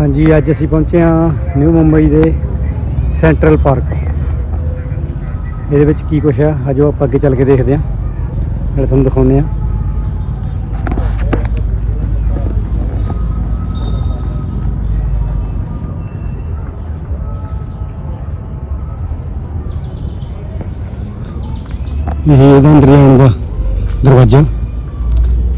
ਹਾਂਜੀ, ਅੱਜ ਅਸੀਂ ਪਹੁੰਚੇ ਹਾਂ ਨਿਊ ਮੁੰਬਈ ਦੇ ਸੈਂਟਰਲ ਪਾਰਕ। ਇਹਦੇ ਵਿੱਚ ਕੀ ਕੁਛ ਆ? ਆਜੋ ਆਪਾਂ ਅੱਗੇ ਚੱਲ ਕੇ ਦੇਖਦੇ ਹਾਂ। ਨਾਲੇ ਤੁਹਾਨੂੰ ਦਿਖਾਉਂਦੇ ਹਾਂ। ਇਹ ਇਹਦਾ ਅੰਦਰ ਜਾਣ ਦਾ ਦਰਵਾਜ਼ਾ।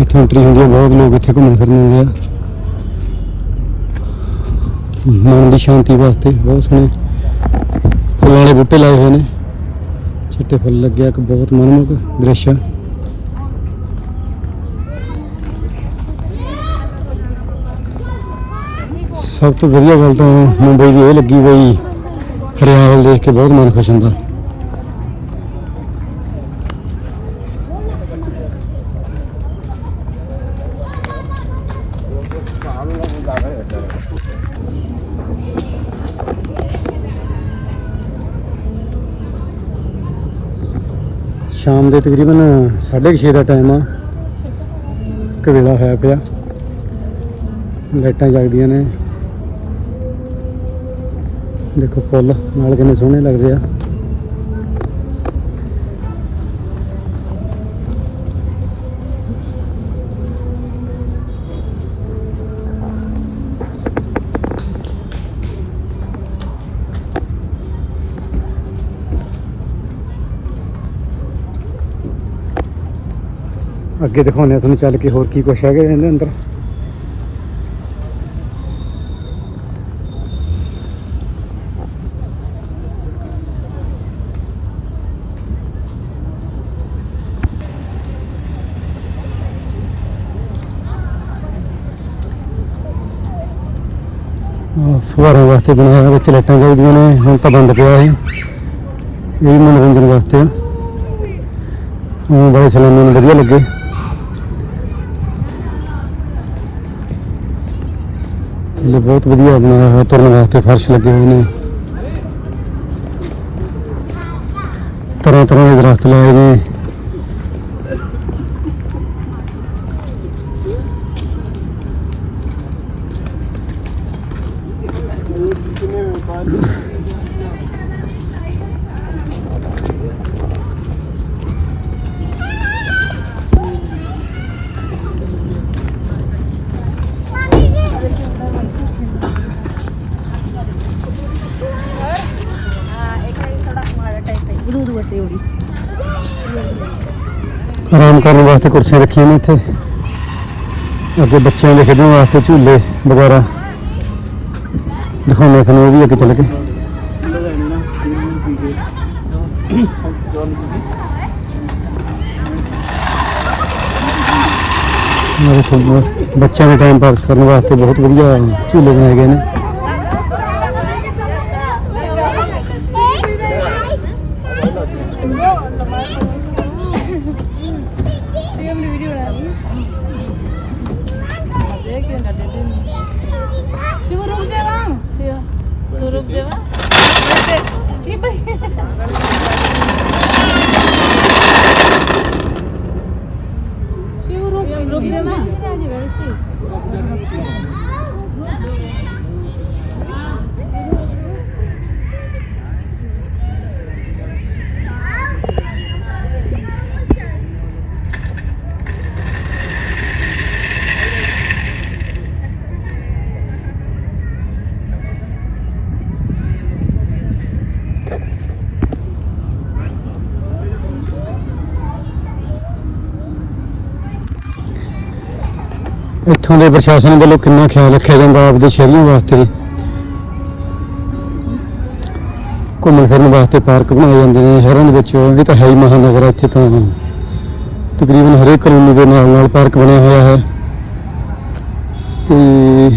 ਇੱਥੋਂ ਐਂਟਰੀ ਹੁੰਦੀ ਹੈ ਬਹੁਤ ਲੋਕ ਇੱਥੇ ਘੁੰਮਣ ਫਿਰਨ ਆਉਂਦੇ ਆ। ਮਨ ਦੀ ਸ਼ਾਂਤੀ ਵਾਸਤੇ ਬਹੁਤ ਸੋਹਣੇ ਫੁੱਲਾਂ ਵਾਲੇ ਬੂਟੇ ਲਾਏ ਹੋਏ ਨੇ। ਚਿੱਟੇ ਫੁੱਲ ਲੱਗਿਆ ਇੱਕ ਬਹੁਤ ਮਨਮੋਹਕ ਦ੍ਰਿਸ਼ ਆ। ਸਭ ਤੋਂ ਵਧੀਆ ਗੱਲ ਤਾਂ ਮੁੰਬਈ ਦੀ ਇਹ ਲੱਗੀ ਬਈ ਹਰਿਆਵਲ ਦੇਖ ਕੇ ਬਹੁਤ ਮਨ ਖੁਸ਼ ਹੁੰਦਾ। ਸ਼ਾਮ ਦੇ ਤਕਰੀਬਨ 6:30 ਦਾ ਟਾਈਮ ਆ। ਕਵੇਲਾ ਹੋਇਆ ਪਿਆ। ਲਾਈਟਾਂ ਜਗਦੀਆਂ ਨੇ। ਦੇਖੋ ਫੁੱਲ, ਨਾਲ ਕਿੰਨੇ ਸੋਹਣੇ ਲੱਗਦੇ ਆ। ਅੱਗੇ ਦਿਖਾਉਂਦੇ ਆ ਤੁਹਾਨੂੰ ਚੱਲ ਕੇ ਹੋਰ ਕੀ ਕੁਛ ਹੈਗਾ ਇਹਦੇ ਅੰਦਰ। ਆਹ, ਫੁਹਾਰਾਂ ਵਾਸਤੇ ਬਣਾਇਆ ਵਿੱਚ ਲਾਈਟਾਂ ਚਾਹੀਦੀਆਂ ਨੇ, ਹੁਣ ਤਾਂ ਬੰਦ ਪਿਆ ਹੈ ਇਹ ਵੀ ਮਨੋਰੰਜਨ ਵਾਸਤੇ ਆ। ਉਹ ਬੜੇ ਸਲਾਮਾਂ ਨੂੰ ਵਧੀਆ ਲੱਗੇ। ਥੱਲੇ ਬਹੁਤ ਵਧੀਆ ਬਣਾਇਆ ਹੋਇਆ ਤੁਰਨ ਵਾਸਤੇ ਫਰਸ਼ ਲੱਗੇ ਹੋਏ ਨੇ। ਤਰ੍ਹਾਂ ਤਰ੍ਹਾਂ ਦੇ ਦਰਖਤ ਲਾਏ ਨੇ। ਆਰਾਮ ਕਰਨ ਵਾਸਤੇ ਕੁਰਸੀਆਂ ਰੱਖੀਆਂ ਨੇ ਇੱਥੇ ਅੱਗੇ ਬੱਚਿਆਂ ਦੇ ਖੇਡਣ ਵਾਸਤੇ ਝੂਲੇ ਵਗੈਰਾ ਦਿਖਾਉਂਦੇ ਆ ਤੁਹਾਨੂੰ ਉਹ ਵੀ ਅੱਗੇ ਚੱਲ ਕੇ ਆਹ ਦੇਖੋ ਬ- ਬੱਚਿਆਂ ਦੇ ਟਾਈਮ ਪਾਸ ਕਰਨ ਵਾਸਤੇ 누룽제왕. 누룽제왕. 이빨 시우룩 누룽제왕. ਇੱਥੋਂ ਦੇ ਪ੍ਰਸ਼ਾਸਨ ਵੱਲੋਂ ਕਿੰਨਾ ਖਿਆਲ ਰੱਖਿਆ ਜਾਂਦਾ ਆਪਦੇ ਸ਼ਹਿਰੀਆਂ ਵਾਸਤੇ? ਘੁੰਮਣ ਫਿਰਨ ਵਾਸਤੇ ਪਾਰਕ ਬਣਾਏ ਜਾਂਦੇ ਨੇ, ਸ਼ਹਿਰਾਂ ਦੇ ਵਿੱਚ ਇਹ ਤਾਂ ਹੈ ਹੀ ਮਹਾਨਗਰ ਇੱਥੇ ਤਾਂ ਤਕਰੀਬਨ ਹਰੇਕ ਕਲੋਨੀ ਦੇ ਨਾਲ ਨਾਲ ਪਾਰਕ ਬਣਿਆ ਹੋਇਆ ਹੈ। ਤੇ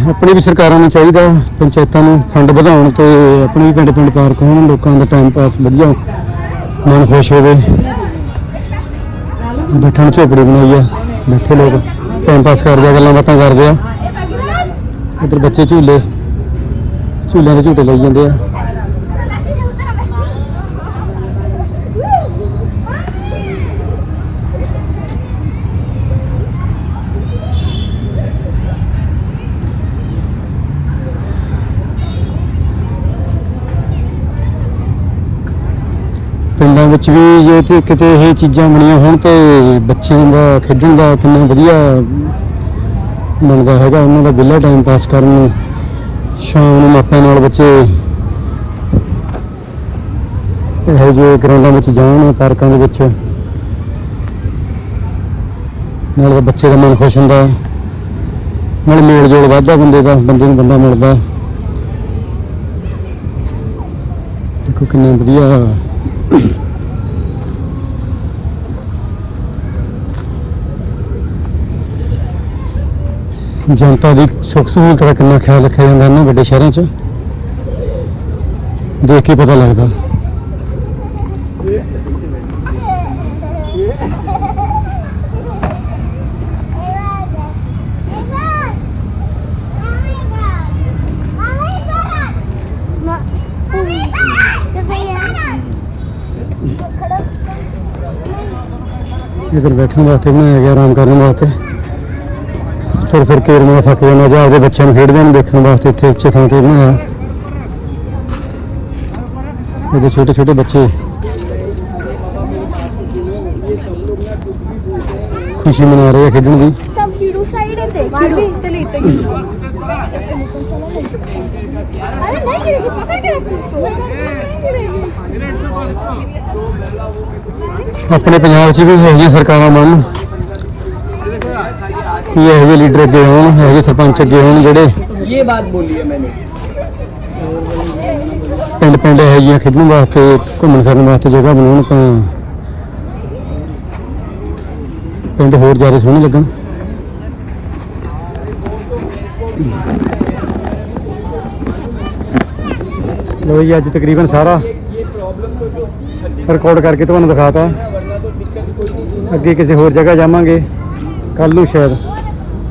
ਆਪਣੀ ਵੀ ਸਰਕਾਰਾਂ ਨੂੰ ਚਾਹੀਦਾ, ਪੰਚਾਇਤਾਂ ਨੂੰ ਫੰਡ ਵਧਾਉਣ ਤੇ ਆਪਣੇ ਵੀ ਪਿੰਡ ਪਿੰਡ ਪਾਰਕ ਹੋਣ, ਲੋਕਾਂ ਦਾ ਟਾਈਮ ਪਾਸ ਵਧੀਆ, ਮਨ ਖੁਸ਼ ਹੋਵੇ। ਬੈਠਣ ਝੋਪੜੀ ਬਣਾਈ ਆ, ਬੈਠੇ ਲੋਕ। ਟਾਈਮ ਪਾਸ ਕਰਦੇ ਆ ਗੱਲਾਂ ਬਾਤਾਂ ਕਰਦੇ ਆ। ਇੱਧਰ ਬੱਚੇ ਝੂਲੇ, ਝੂਲਿਆਂ ਦੇ ਝੂਟੇ ਲਈ ਜਾਂਦੇ ਆ। ਵਿੱਚ ਵੀ ਜੇ ਤੇ ਕਿਤੇ ਇਹ ਚੀਜ਼ਾਂ ਬਣੀਆਂ ਹੋਣ ਤੇ ਬੱਚਿਆਂ ਦਾ, ਖੇਡਣ ਦਾ ਕਿੰਨਾ ਵਧੀਆ ਬਣਦਾ ਹੈਗਾ, ਉਹਨਾਂ ਦਾ ਵਿਹਲਾ ਟਾਈਮ ਪਾਸ ਕਰਨ ਨੂੰ, ਸ਼ਾਮ ਨੂੰ ਮਾਪਿਆਂ ਨਾਲ ਬੱਚੇ ਇਹੋ ਜਿਹੇ ਗਰਾਊਂਡਾਂ ਵਿੱਚ ਜਾਣ, ਪਾਰਕਾਂ ਦੇ ਵਿੱਚ। ਨਾਲ ਬੱਚੇ ਦਾ ਮਨ ਖੁਸ਼ ਹੁੰਦਾ, ਨਾਲ ਮੇਲ ਜੋਲ ਵੱਧਦਾ ਬੰਦੇ ਦਾ, ਬੰਦੇ ਨੂੰ ਬੰਦਾ ਮਿਲਦਾ। ਦੇਖੋ ਕਿੰਨਾ ਵਧੀਆ ਜਨਤਾ ਦੀ ਸੁੱਖ ਸਹੂਲਤ ਦਾ ਕਿੰਨਾ ਖਿਆਲ ਰੱਖਿਆ ਜਾਂਦਾ ਇਹਨਾਂ ਵੱਡੇ ਸ਼ਹਿਰਾਂ 'ਚ? ਦੇਖ ਕੇ ਪਤਾ ਲੱਗਦਾ। ਇਧਰ ਬੈਠਣ ਵਾਸਤੇ ਬਣਾਇਆ ਗਿਆ, ਆਰਾਮ ਕਰਨ ਵਾਸਤੇ। ਫਿਰ ਫਿਰ ਕੇ ਰਮਾ ਥੱਕ ਜਾਂਦਾ ਜਾਂ ਆਪਦੇ ਬੱਚਿਆਂ ਨੂੰ ਖੇਡਦੇ ਨੂੰ ਦੇਖਣ ਵਾਸਤੇ ਇੱਥੇ ਉੱਚੇ ਥਾਂ ਤੇ ਬਣਾਇਆ ਇਹਦੇ ਛੋਟੇ ਛੋਟੇ ਬੱਚੇ। ਖੁਸ਼ੀ ਮਨਾ ਰਹੇ ਆ ਖੇਡਣ ਦੀ। ਆਪਣੇ ਪੰਜਾਬ 'ਚ ਵੀ ਇਹੋ ਜਿਹੀਆਂ ਸਰਕਾਰਾਂ ਬਣਨ। ਕਿ ਇਹੋ ਜਿਹੇ ਲੀਡਰ ਅੱਗੇ ਹੋਣ ਇਹੋ ਜਿਹੇ ਸਰਪੰਚ ਅੱਗੇ ਹੋਣ ਜਿਹੜੇ ये बात बोली है मैंने ਪਿੰਡ ਪਿੰਡ ਇਹੋ ਜਿਹੀਆਂ ਖੇਡਣ ਵਾਸਤੇ ਘੁੰਮਣ ਫਿਰਨ ਵਾਸਤੇ ਜਗ੍ਹਾ ਬਣਾਉਣ ਤਾਂ ਪਿੰਡ ਹੋਰ ਜ਼ਿਆਦਾ ਸੋਹਣੇ ਲੱਗਣ ਲੋ ਜੀ ਅੱਜ ਤਕਰੀਬਨ ਸਾਰਾ ਰਿਕਾਰਡ ਕਰਕੇ ਤੁਹਾਨੂੰ ਦਿਖਾਤਾ ਅੱਗੇ ਕਿਸੇ ਹੋਰ ਜਗ੍ਹਾ ਜਾਵਾਂਗੇ ਕੱਲ ਨੂੰ ਸ਼ਾਇਦ